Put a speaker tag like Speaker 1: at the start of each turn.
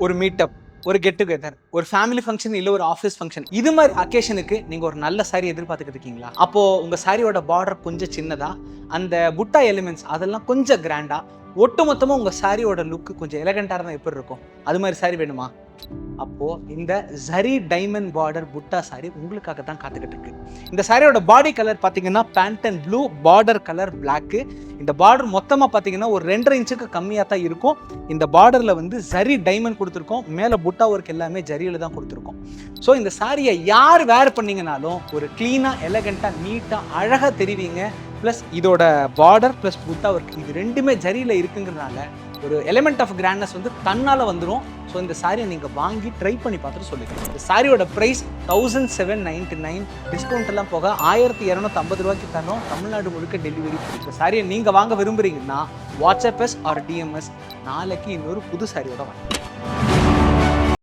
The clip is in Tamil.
Speaker 1: ஒரு மீட்டப் ஒரு கெட் டுகெதர் ஒரு ஃபேமிலி ஃபங்க்ஷன் இல்லை ஒரு ஆஃபீஸ் ஃபங்க்ஷன் இது மாதிரி அக்கேஷனுக்கு நீங்கள் ஒரு நல்ல சாரி எதிர்பார்த்துக்கிட்டு இருக்கீங்களா? அப்போது உங்கள் சாரியோட பார்டர் கொஞ்சம் சின்னதாக அந்த புட்டா எலிமெண்ட்ஸ் அதெல்லாம் கொஞ்சம் கிராண்டாக ஒட்டுமொத்தமாக உங்கள் சாரியோட லுக்கு கொஞ்சம் எலகண்டாக இருந்தால் எப்படி இருக்கும்? அது மாதிரி சாரி வேணுமா? அப்போது இந்த ஜரி டைமண்ட் பார்டர் புட்டா சாரி உங்களுக்காக தான் காத்துக்கிட்டு இருக்கு இந்த சாரியோட பாடி கலர் பார்த்தீங்கன்னா pant and blue border colour black இந்த பார்டர் மொத்தமாக பார்த்தீங்கன்னா ஒரு ரெண்டரை இன்ச்சுக்கு கம்மியாக தான் இருக்கும். இந்த பார்டரில் வந்து ஜரி டைமண்ட் கொடுத்துருக்கோம். மேலே புட்டா ஒர்க் எல்லாமே ஜரியில் தான் கொடுத்துருக்கோம். ஸோ இந்த சாரியை யார் வேர் பண்ணீங்கனாலும் ஒரு க்ளீனாக எலகண்ட்டாக நீட்டாக அழகாக தெரிவிங்க. ப்ளஸ் இதோட பார்டர் ப்ளஸ் புட்டா ஒர்க் இது ரெண்டுமே ஜரியில் இருக்குங்கிறதுனால ஒரு எலிமெண்ட் ஆஃப் கிராண்ட்னஸ் வந்து தன்னால் வந்துடும் ஸோ இந்த சாரியை நீங்கள் வாங்கி ட்ரை பண்ணி பார்த்துட்டு சொல்லுங்கள் இந்த சாரியோட price thousand seven ninety nine discount எல்லாம் போக ஆயிரத்தி இரநூத்தம்பது ரூபாய்க்கு தரோம் தமிழ்நாடு முழுக்க டெலிவரி இந்த சாரியை நீங்கள் வாங்க விரும்புறீங்கன்னா வாட்ஸ்அப்எஸ் ஆர் டிஎம்எஸ் நாளைக்கு இன்னொரு புது சாரியோட வாங்க.